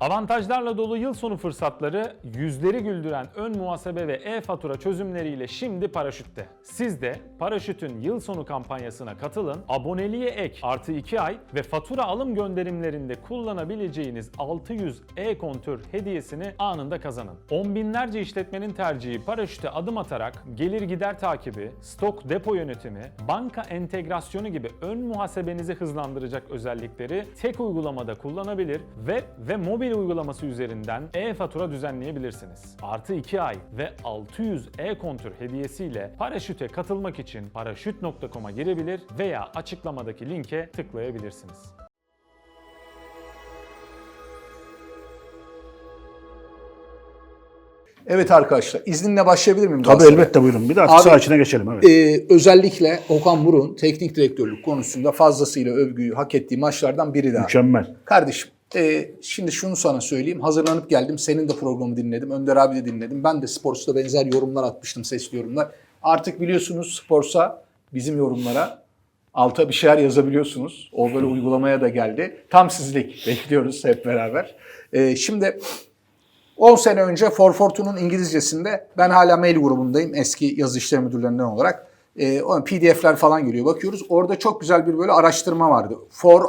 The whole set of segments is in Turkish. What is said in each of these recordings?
Avantajlarla dolu yıl sonu fırsatları yüzleri güldüren ön muhasebe ve e-fatura çözümleriyle şimdi Paraşüt'te. Siz de Paraşüt'ün yıl sonu kampanyasına katılın, aboneliğe ek artı 2 ay ve fatura alım gönderimlerinde kullanabileceğiniz 600 e-kontör hediyesini anında kazanın. On binlerce işletmenin tercihi Paraşüt'e adım atarak gelir gider takibi, stok depo yönetimi, banka entegrasyonu gibi ön muhasebenizi hızlandıracak özellikleri tek uygulamada kullanabilir, web ve mobil uygulaması üzerinden e-fatura düzenleyebilirsiniz. Artı 2 ay ve 600 e-kontür hediyesiyle paraşüte katılmak için paraşüt.com'a girebilir veya açıklamadaki linke tıklayabilirsiniz. Evet arkadaşlar izninle başlayabilir miyim? Tabii elbette buyurun. Bir de artık Abi, saha içine geçelim. Evet. Ee, özellikle Okan Buruk'un teknik direktörlük konusunda fazlasıyla övgüyü hak ettiği maçlardan biri daha. Mükemmel. Kardeşim e, şimdi şunu sana söyleyeyim. Hazırlanıp geldim. Senin de programı dinledim. Önder abi de dinledim. Ben de Sports'ta benzer yorumlar atmıştım. Sesli yorumlar. Artık biliyorsunuz Sports'a bizim yorumlara alta bir şeyler yazabiliyorsunuz. O böyle uygulamaya da geldi. Tam sizlik. Bekliyoruz hep beraber. E, şimdi 10 sene önce Forfortun'un İngilizcesinde ben hala mail grubundayım eski yazı işleri müdürlerinden olarak. E, o PDF'ler falan geliyor bakıyoruz. Orada çok güzel bir böyle araştırma vardı. For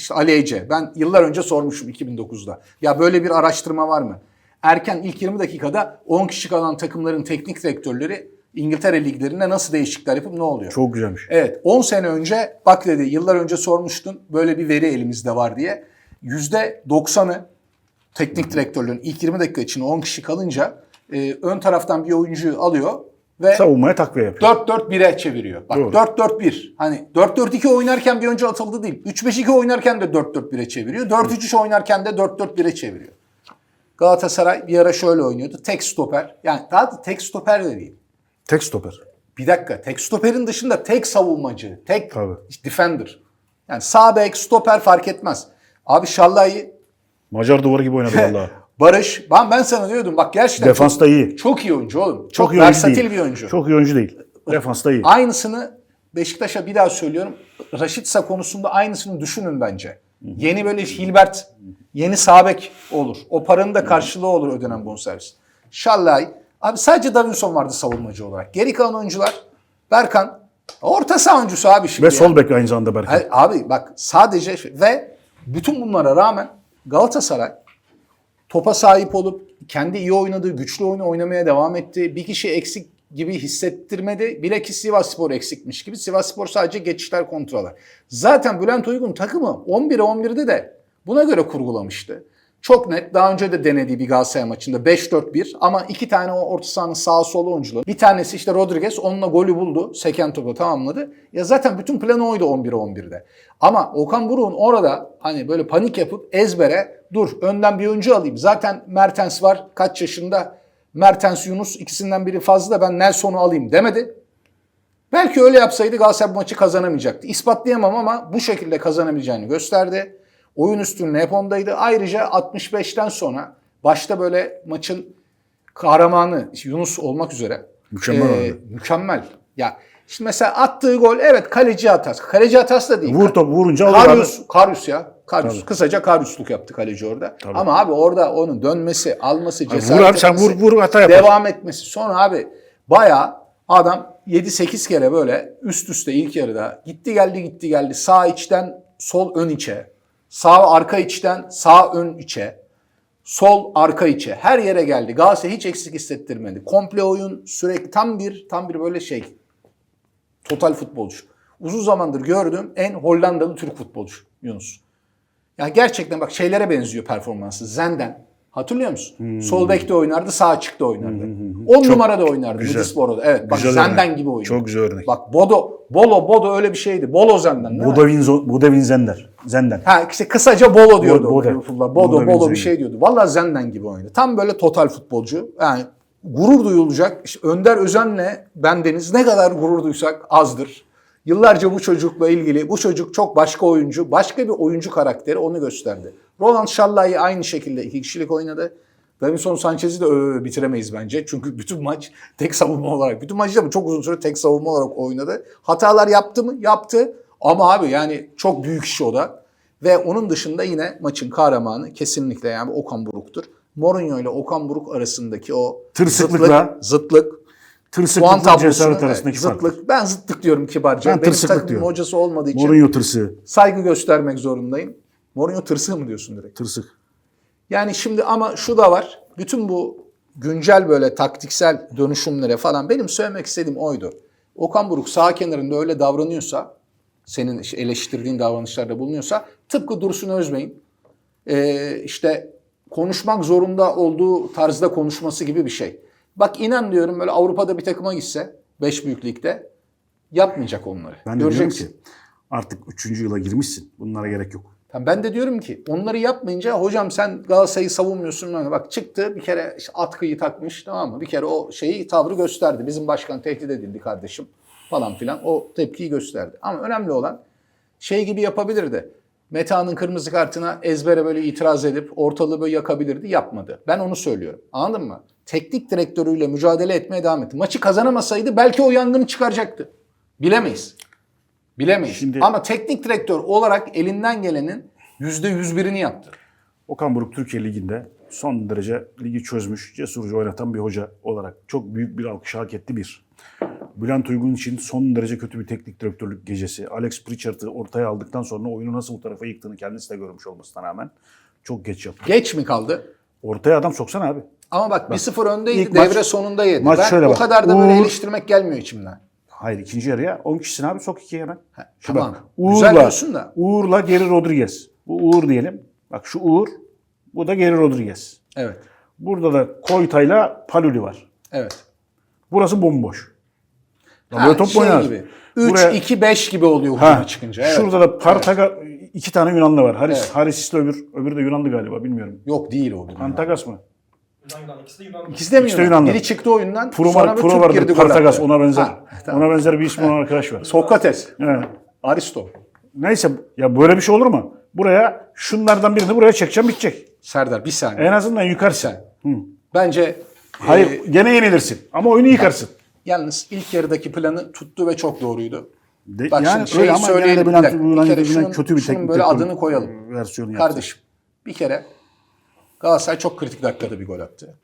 işte Ali Ece. Ben yıllar önce sormuşum 2009'da. Ya böyle bir araştırma var mı? Erken ilk 20 dakikada 10 kişi kalan takımların teknik direktörleri İngiltere liglerinde nasıl değişiklikler yapıp ne oluyor? Çok güzelmiş. Evet 10 sene önce bak dedi yıllar önce sormuştun böyle bir veri elimizde var diye. %90'ı teknik direktörlerin ilk 20 dakika için 10 kişi kalınca e, ön taraftan bir oyuncuyu alıyor ve Savunmaya takviye yapıyor. 4-4-1'e çeviriyor. Bak Doğru. 4-4-1. Hani 4-4-2 oynarken bir oyuncu atıldı değil. 3-5-2 oynarken de 4-4-1'e çeviriyor. 4-3-3 oynarken de 4-4-1'e çeviriyor. Galatasaray bir ara şöyle oynuyordu. Tek stoper. Yani daha da tek stoper de değil. Tek stoper. Bir dakika. Tek stoperin dışında tek savunmacı, tek Tabii. defender. Yani sağ bek, stoper fark etmez. Abi Şallah'ı, Macar duvarı gibi oynadı vallahi. Barış. Ben, ben sana diyordum bak gerçekten Defansta iyi. çok, çok iyi oyuncu oğlum. Çok, Çok iyi oyuncu versatil değil. bir oyuncu. Çok iyi oyuncu değil. Defansta iyi. Aynısını Beşiktaş'a bir daha söylüyorum. Raşitsa konusunda aynısını düşünün bence. Yeni böyle Hilbert, yeni Sabek olur. O paranın da karşılığı olur ödenen bonservis. Şallay. Abi sadece Davinson vardı savunmacı olarak. Geri kalan oyuncular Berkan orta saha oyuncusu abi şimdi. Ve sol bek aynı zamanda Berkan. Abi bak sadece ve bütün bunlara rağmen Galatasaray topa sahip olup kendi iyi oynadığı, güçlü oyunu oynamaya devam etti. Bir kişi eksik gibi hissettirmedi. Bilakis Sivasspor eksikmiş gibi. Sivasspor sadece geçişler kontroller. Zaten Bülent Uygun takımı 11'e 11'de de buna göre kurgulamıştı. Çok net. Daha önce de denediği bir Galatasaray maçında 5-4-1 ama iki tane o orta sahanın sağ solu oyuncuları. Bir tanesi işte Rodriguez onunla golü buldu. Seken topu tamamladı. Ya zaten bütün planı oydu 11'e 11'de. Ama Okan Buruk'un orada hani böyle panik yapıp ezbere dur önden bir oyuncu alayım. Zaten Mertens var kaç yaşında? Mertens Yunus ikisinden biri fazla ben Nelson'u alayım demedi. Belki öyle yapsaydı Galatasaray bu maçı kazanamayacaktı. İspatlayamam ama bu şekilde kazanabileceğini gösterdi. Oyun üstünlüğü hep ondaydı. Ayrıca 65'ten sonra başta böyle maçın kahramanı Yunus olmak üzere. Mükemmel oynadı. Mükemmel. Ya şimdi mesela attığı gol evet kaleci hatası. Kaleci hatası da değil. Vur top vurunca abi. Karius, Karius ya. Karius. Tabii. Kısaca Kariusluk yaptı kaleci orada. Tabii. Ama abi orada onun dönmesi, alması, cesaret Vur abi sen vur vur hata yapar. devam etmesi. Sonra abi bayağı adam 7-8 kere böyle üst üste ilk yarıda gitti geldi gitti geldi. Sağ içten sol ön içe. Sağ arka içten sağ ön içe. Sol arka içe. Her yere geldi. Galatasaray hiç eksik hissettirmedi. Komple oyun sürekli tam bir tam bir böyle şey. Total futbolcu. Uzun zamandır gördüğüm en Hollandalı Türk futbolcu Yunus. Ya gerçekten bak şeylere benziyor performansı. Zenden. Hatırlıyor musun? Sol bekte oynardı, sağ açıkta oynardı. 10 Çok numarada oynardı. Middlesbrough'da. Evet bak Güzel Zenden örnek. gibi oynuyor. Çok güzel örnek. Bak Bodo, Bolo, Bodo öyle bir şeydi. Bolo Zenden Zo- Budavin Zender. Zenden. Ha işte kısaca Bolo diyordu. Bo- Bodo. Liverpool'lar. Bodo, Bodo Bolo bir şey diyordu. Valla Zenden gibi oynadı. Tam böyle total futbolcu. Yani gurur duyulacak. İşte Önder Özen'le bendeniz ne kadar gurur duysak azdır. Yıllarca bu çocukla ilgili, bu çocuk çok başka oyuncu, başka bir oyuncu karakteri onu gösterdi. Roland Şallah'ı aynı şekilde iki kişilik oynadı. Davinson Sanchez'i de öve bitiremeyiz bence. Çünkü bütün maç tek savunma olarak, bütün maçı da çok uzun süre tek savunma olarak oynadı. Hatalar yaptı mı? Yaptı. Ama abi yani çok büyük iş o da. Ve onun dışında yine maçın kahramanı kesinlikle yani Okan Buruk'tur. Mourinho ile Okan Buruk arasındaki o Tırsıklıkla, zıtlık, zıtlık puan tablosunu arasındaki evet, fark. zıtlık. Ben zıtlık diyorum kibarca. Ben Benim tırsıklık takımın diyorum. hocası olmadığı için Mourinho tırsı, saygı göstermek zorundayım. Mourinho tırsığı mı diyorsun direkt? tırsık. Yani şimdi ama şu da var. Bütün bu güncel böyle taktiksel dönüşümlere falan benim söylemek istediğim oydu. Okan Buruk sağ kenarında öyle davranıyorsa, senin eleştirdiğin davranışlarda bulunuyorsa tıpkı Dursun Özbey'in eee, işte konuşmak zorunda olduğu tarzda konuşması gibi bir şey. Bak inan diyorum böyle Avrupa'da bir takıma gitse 5 büyük ligde yapmayacak onları. Ben de diyorum ki artık 3. yıla girmişsin. Bunlara gerek yok. Ben de diyorum ki onları yapmayınca hocam sen Galatasaray'ı savunmuyorsun. Bak çıktı bir kere işte atkıyı takmış tamam mı? Bir kere o şeyi tavrı gösterdi. Bizim başkan tehdit edildi kardeşim falan filan. O tepkiyi gösterdi. Ama önemli olan şey gibi yapabilirdi. Meta'nın kırmızı kartına ezbere böyle itiraz edip ortalığı böyle yakabilirdi. Yapmadı. Ben onu söylüyorum. Anladın mı? Teknik direktörüyle mücadele etmeye devam etti. Maçı kazanamasaydı belki o yangını çıkaracaktı. Bilemeyiz. Bilemeyiz. Şimdi- Ama teknik direktör olarak elinden gelenin %101'ini yaptı. Okan Buruk Türkiye Ligi'nde son derece ligi çözmüş, cesurca oynatan bir hoca olarak çok büyük bir alkış hak etti bir. Bülent Uygun için son derece kötü bir teknik direktörlük gecesi. Alex Pritchard'ı ortaya aldıktan sonra oyunu nasıl bu tarafa yıktığını kendisi de görmüş olmasına rağmen çok geç yaptı. Geç mi kaldı? Ortaya adam soksana abi. Ama bak 1-0 öndeydi. ilk maç- devre sonunda yedi. maç ben şöyle o bak. kadar da böyle Uğur- eleştirmek gelmiyor içimden. Hayır ikinci yarıya 10 kişisin abi sok ikiye hemen. Şu tamam. bak, Güzel diyorsun da. Uğur'la Geri Rodriguez. Bu Uğur diyelim. Bak şu Uğur, bu da Geri Rodriguez. Evet. Burada da Koyta'yla Paluli var. Evet. Burası bomboş. Ha, böyle top şey oynar. gibi. Buraya- 3-2-5 gibi oluyor Ha, hücuma çıkınca. Evet. Şurada da Partaga iki tane Yunanlı var. Haris, Evet. Haris de öbür. Öbürü de Yunanlı galiba bilmiyorum. Yok değil o. Antagas mı? İkisi de Yunan. İkisi de mi İkisi de Yunan? Yunanlı. Biri çıktı oyundan. Pro, sonra Pro Türk vardı. girdi Partagas ona benzer. Ha, tamam. Ona benzer bir ismi olan arkadaş var. Sokrates. Evet. Aristo. Neyse ya böyle bir şey olur mu? Buraya şunlardan birini buraya çekeceğim bitecek. Serdar bir saniye. En azından yukarısın. Sen. Hı. Bence Hayır e, gene yenilirsin ama oyunu yıkarsın. yalnız ilk yarıdaki planı tuttu ve çok doğruydu. De, Bak yani şimdi şeyi öyle ama gene söyleyelim. Bir Bülent, dakika, bir Bülent, kere şunun- kötü bir şunun teknik böyle direktör adını koyalım. versiyonu yaptı. Kardeşim bir kere Galatasaray çok kritik dakikada bir gol attı.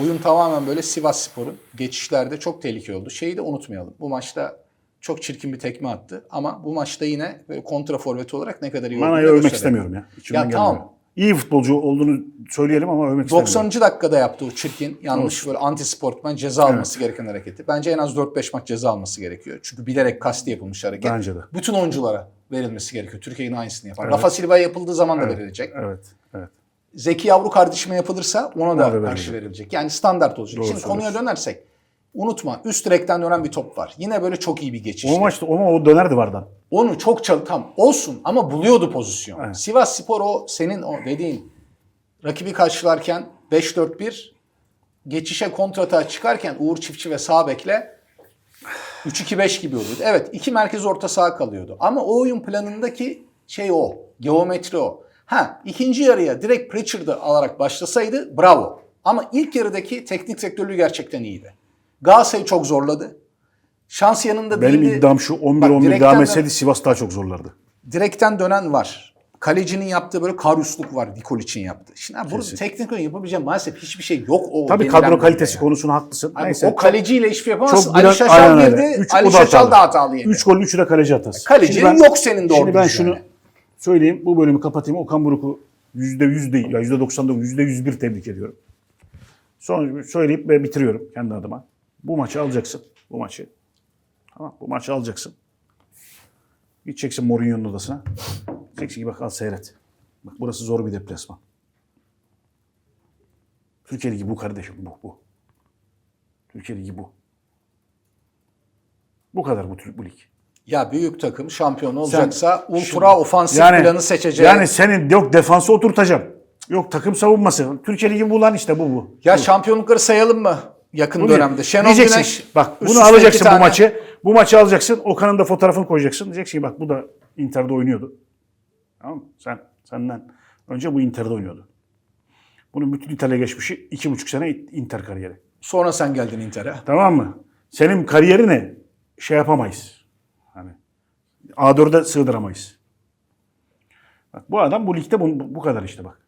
Oyun tamamen böyle Sivas Spor'un geçişlerde çok tehlikeli oldu. Şeyi de unutmayalım. Bu maçta çok çirkin bir tekme attı. Ama bu maçta yine böyle kontra forveti olarak ne kadar iyi olduğunu Mana'yı da övmek gösterelim. istemiyorum ya. İçimden Ya gelmiyor. tamam. İyi futbolcu olduğunu söyleyelim ama övmek 90. istemiyorum. dakikada yaptı o çirkin, yanlış böyle anti sportman ceza alması gereken hareketi. Bence en az 4-5 maç ceza alması gerekiyor. Çünkü bilerek kasti yapılmış hareket. Bence de. Bütün oyunculara verilmesi gerekiyor. Türkiye'nin aynısını yapan. Rafa Silva'ya yapıldığı zaman da verilecek. Evet. Evet. Zeki Yavru kardeşime yapılırsa ona da da karşı verilecek. Yani standart olacak. Doğru Şimdi konuya söylüyorsun. dönersek unutma üst direkten dönen bir top var. Yine böyle çok iyi bir geçiş. O maçta ama o dönerdi vardan. Onu çok çal tam olsun ama buluyordu pozisyon. Evet. Sivas Spor o senin o dediğin rakibi karşılarken 5-4-1 geçişe kontrata çıkarken Uğur Çiftçi ve sağ bekle 3-2-5 gibi oluyordu. Evet iki merkez orta saha kalıyordu. Ama o oyun planındaki şey o. Geometri o. Ha ikinci yarıya direkt Pritchard'ı alarak başlasaydı bravo. Ama ilk yarıdaki teknik direktörlüğü gerçekten iyiydi. Galatasaray'ı çok zorladı. Şans yanında Benim değildi. iddiam şu 11-11 direkten devam etseydi Sivas daha çok zorlardı. direkten dönen var. Kalecinin yaptığı böyle karusluk var Nikol için yaptı. Şimdi abi burada teknik oyun yapabileceğim maalesef hiçbir şey yok o. Tabii kadro kalitesi yani. konusunda haklısın. Abi Neyse. o kaleciyle hiçbir şey yapamazsın. Ali Şaşal girdi. Üç- Ali Şaşal da hatalı yedi. 3 gol 3'ü de kaleci hatası. Kalecinin Şimdi ben- yok senin doğru Şimdi ben şunu yani. söyleyeyim. Bu bölümü kapatayım. Okan Buruk'u %100 değil. Ya %99, %101 tebrik ediyorum. Son söyleyip ve bitiriyorum kendi adıma. Bu maçı alacaksın. Bu maçı. Tamam Bu maçı alacaksın. Gideceksin Mourinho'nun odasına. Diyeceksin ki bak al seyret. Bak burası zor bir deplasman. Türkiye Ligi bu kardeşim bu bu. Türkiye Ligi bu. Bu kadar bu, bu lig. Ya büyük takım şampiyon olacaksa ultra Şimdi- ofansif planı seçecek. Yani senin yok defansı oturtacağım. Yok takım savunması. Türkiye Ligi bu lan işte bu bu. ya şampiyonlukları sayalım mı yakın Bu dönemde? ne? Şenol Diyeceksin, Güneş Bak bunu alacaksın bu tane- maçı. Bu maçı alacaksın. Okan'ın da fotoğrafını koyacaksın. Diyeceksin ki bak bu da Inter'de oynuyordu. Tamam mı? Sen, senden önce bu Inter'de oynuyordu. Bunun bütün İtalya geçmişi iki buçuk sene Inter kariyeri. Sonra sen geldin Inter'e. Tamam mı? Senin kariyerini şey yapamayız. Hani A4'e sığdıramayız. Bak, bu adam bu ligde bu, bu kadar işte bak.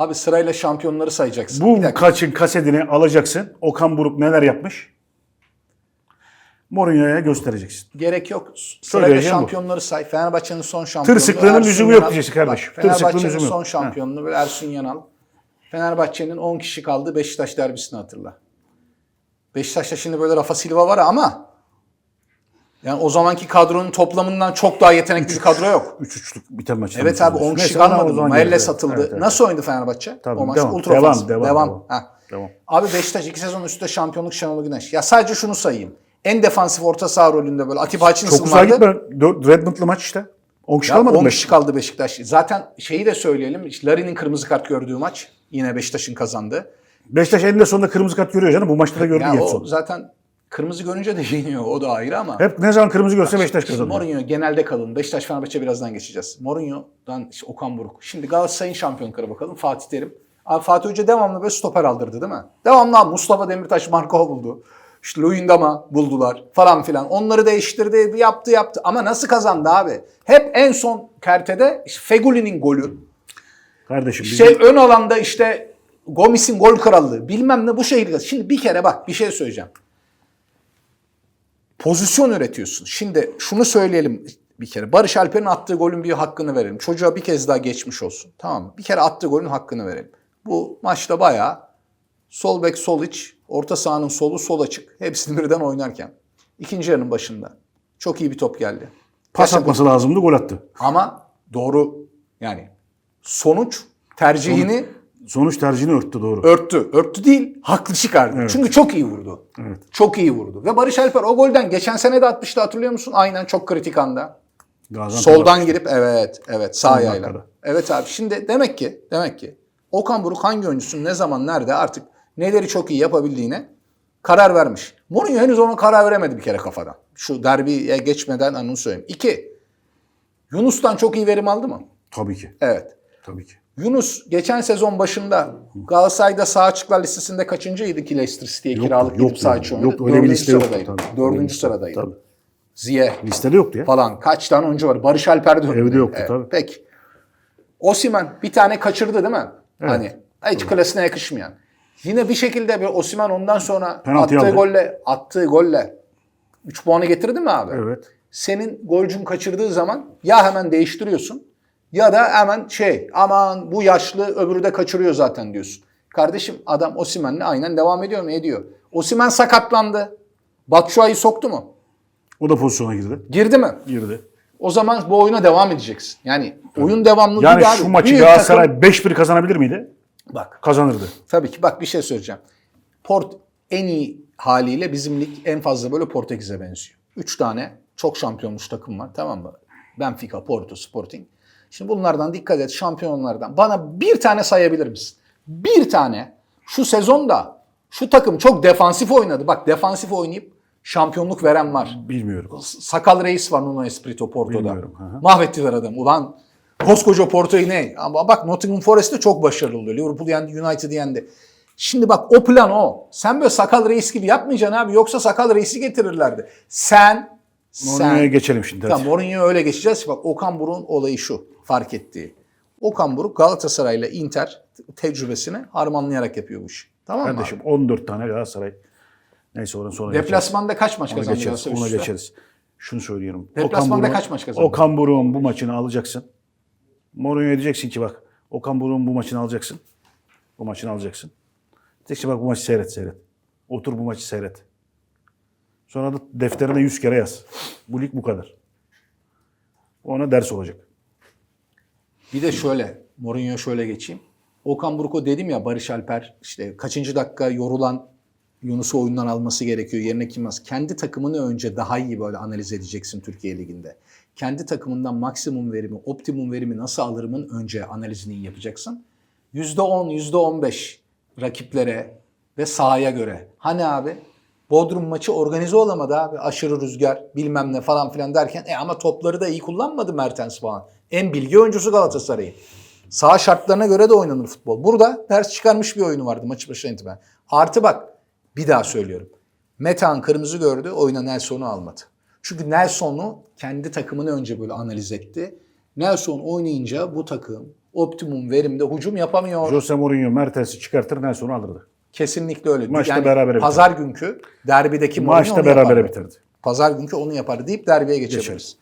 Abi sırayla şampiyonları sayacaksın. Bu dakika. kaçın kasetini alacaksın. Okan Buruk neler yapmış? Mourinho'ya göstereceksin. Gerek yok. Sırayla Söyleyeceğim bu. şampiyonları say. Fenerbahçe'nin son şampiyonluğu. sıklığının Ersun lüzumu yok Yanal. diyeceksin kardeş. Bak, Tır sıklığının Fenerbahçe'nin lüzumu son yok. şampiyonluğu ve Ersun Yanal. Fenerbahçe'nin 10 kişi kaldı Beşiktaş derbisini hatırla. Beşiktaş'ta şimdi böyle Rafa Silva var ama yani o zamanki kadronun toplamından çok daha yetenekli bir kadro yok. 3-3'lük biten maçı. Evet abi 10 kişi kalmadı. geliriz. satıldı. Evet, evet. Nasıl oynadı Fenerbahçe? Tabii, o maç devam, ultra devam, devam, Devam. devam. Ha. Devam. Abi Beşiktaş 2 sezon üstte şampiyonluk Şenol Güneş. Ya sadece şunu sayayım. En defansif orta saha rolünde böyle Atiba Çok Hutchinson uzağa vardı. gitme. Dört- Redmond'lı maç işte. 10 kişi kalmadı 10 mı? kişi kaldı Beşiktaş. Zaten şeyi de söyleyelim. işte Larin'in kırmızı kart gördüğü maç. Yine Beşiktaş'ın kazandığı. Beşiktaş eninde sonunda kırmızı kart görüyor canım. Bu maçta da gördü Ya o Getson. zaten kırmızı görünce de yeniyor. O da ayrı ama. Hep ne zaman kırmızı görse Beşiktaş kazanıyor. Mourinho genelde kalın. Beşiktaş Fenerbahçe birazdan geçeceğiz. Mourinho'dan işte Okan Buruk. Şimdi Galatasaray'ın şampiyonluklara bakalım. Fatih Terim. Abi Fatih Hoca devamlı böyle stoper aldırdı değil mi? Devamlı abi Mustafa Demirtaş Markov buldu. İşte Luyendama buldular falan filan. Onları değiştirdi, yaptı yaptı. Ama nasıl kazandı abi? Hep en son kertede işte Feguli'nin golü. Kardeşim Şey bizim- ön alanda işte Gomis'in gol krallığı bilmem ne bu şehirde. Şimdi bir kere bak bir şey söyleyeceğim. Pozisyon üretiyorsun. Şimdi şunu söyleyelim bir kere. Barış Alper'in attığı golün bir hakkını verelim. Çocuğa bir kez daha geçmiş olsun. Tamam mı? Bir kere attığı golün hakkını verelim. Bu maçta bayağı sol bek sol iç, orta sahanın solu sol açık. Hepsini birden oynarken. İkinci yarının başında. Çok iyi bir top geldi. pas Gerçekten atması lazımdı gol attı. ama doğru yani sonuç tercihini Sonuç tercihini örttü doğru. örttü. Örttü değil, haklı çıkardı. Çünkü çok iyi vurdu. Evet. Çok iyi vurdu. Ve Barış Alper o golden geçen sene de atmıştı hatırlıyor musun? Aynen çok kritik anda. Gaziantep Soldan girip evet evet sağ Son dakikada. Evet abi şimdi demek ki demek ki Okan Buruk hangi oyuncusunun ne zaman nerede artık neleri çok iyi yapabildiğine karar vermiş. Mourinho henüz ona karar veremedi bir kere kafadan. Şu derbiye geçmeden onu söyleyeyim. İki, Yunus'tan çok iyi verim aldı mı? Tabii ki. Evet. Tabii ki. Yunus geçen sezon başında Galatasaray'da sağ açıklar listesinde kaçıncıydı ki Leicester City'ye kiralık yoktu sağ yani. açı oynadı? Yoktu, öyle bir Dördüncü liste yoktu sıradaydı. tabii. Öyle bir Dördüncü liste, sıradaydı. tabii. Ziye Listede yoktu ya. falan kaç tane oyuncu var? Barış Alper de. Evde yoktu, tabii. Peki. Osimen bir tane kaçırdı değil mi? Hani hiç klasine yakışmayan. Yine bir şekilde bir Osimen ondan sonra Penaltı attığı aldı. golle attığı golle 3 puanı getirdi mi abi? Evet. senin golcün kaçırdığı zaman ya hemen değiştiriyorsun ya da hemen şey aman bu yaşlı öbürü de kaçırıyor zaten diyorsun. Kardeşim adam Osimen'le aynen devam ediyor mu? Ediyor. Osimen sakatlandı. Batshuayi soktu mu? O da pozisyona girdi. Girdi mi? Girdi. O zaman bu oyuna devam edeceksin. Yani oyun devamlı Yani değil abi. şu maçı Büyük Galatasaray takım- 5-1 kazanabilir miydi? Bak Kazanırdı. tabii ki bak bir şey söyleyeceğim. Port en iyi haliyle bizim lig en fazla böyle Portekiz'e benziyor. Üç tane çok şampiyonmuş takım var tamam mı? Benfica, Porto, Sporting. Şimdi bunlardan dikkat et şampiyonlardan. Bana bir tane sayabilir misin? Bir tane şu sezonda şu takım çok defansif oynadı. Bak defansif oynayıp şampiyonluk veren var. Bilmiyorum. Sakal Reis var Nuno Espirito Porto'da. Bilmiyorum, hı hı. Mahvettiler adam. Ulan koskoca Porto'yu ne? Ama bak Nottingham Forest de çok başarılı oluyor. Liverpool yendi, United yendi. Şimdi bak o plan o. Sen böyle Sakal Reis gibi yapmayacaksın abi. Yoksa Sakal Reis'i getirirlerdi. Sen Mourinho'ya geçelim şimdi. Tamam Mourinho'ya öyle geçeceğiz. Bak Okan Buruk'un olayı şu fark ettiği. Okan Buruk Galatasaray ile Inter tecrübesini harmanlayarak yapıyor bu işi. Tamam mı? Kardeşim 14 tane Galatasaray. Neyse oradan sonra. Deplasmanda kaç maç kazandı geçeriz. Ona geçeriz. Şunu söylüyorum. Deplasmanda kaç maç kazandı? Okan Buruk'un bu maçını alacaksın. Mourinho'ya diyeceksin ki bak Okan Buruk'un bu maçını alacaksın. Bu maçını alacaksın. Diyeceksin bak bu maçı seyret seyret. Otur bu maçı seyret. Sonra da defterine 100 kere yaz. Bu lig bu kadar. Ona ders olacak. Bir de şöyle, Mourinho şöyle geçeyim. Okan Buruk'u dedim ya Barış Alper işte kaçıncı dakika yorulan Yunus'u oyundan alması gerekiyor. Yerine kim az? Kendi takımını önce daha iyi böyle analiz edeceksin Türkiye Ligi'nde. Kendi takımından maksimum verimi, optimum verimi nasıl alırımın önce analizini iyi yapacaksın. %10, %15 rakiplere ve sahaya göre. Hani abi Bodrum maçı organize olamadı abi. Aşırı rüzgar bilmem ne falan filan derken e ama topları da iyi kullanmadı Mertens falan. En bilgi oyuncusu Galatasaray'ın. Sağ şartlarına göre de oynanır futbol. Burada ders çıkarmış bir oyunu vardı maçı başına itibaren. Artı bak bir daha söylüyorum. Metehan kırmızı gördü oyuna Nelson'u almadı. Çünkü Nelson'u kendi takımını önce böyle analiz etti. Nelson oynayınca bu takım optimum verimde hücum yapamıyor. Jose Mourinho Mertens'i çıkartır Nelson'u alırdı. Kesinlikle öyle. Maçta yani berabere biter. pazar günkü derbideki Maçta onu berabere yapardı. bitirdi. Pazar günkü onu yapardı deyip derbiye geçebiliriz.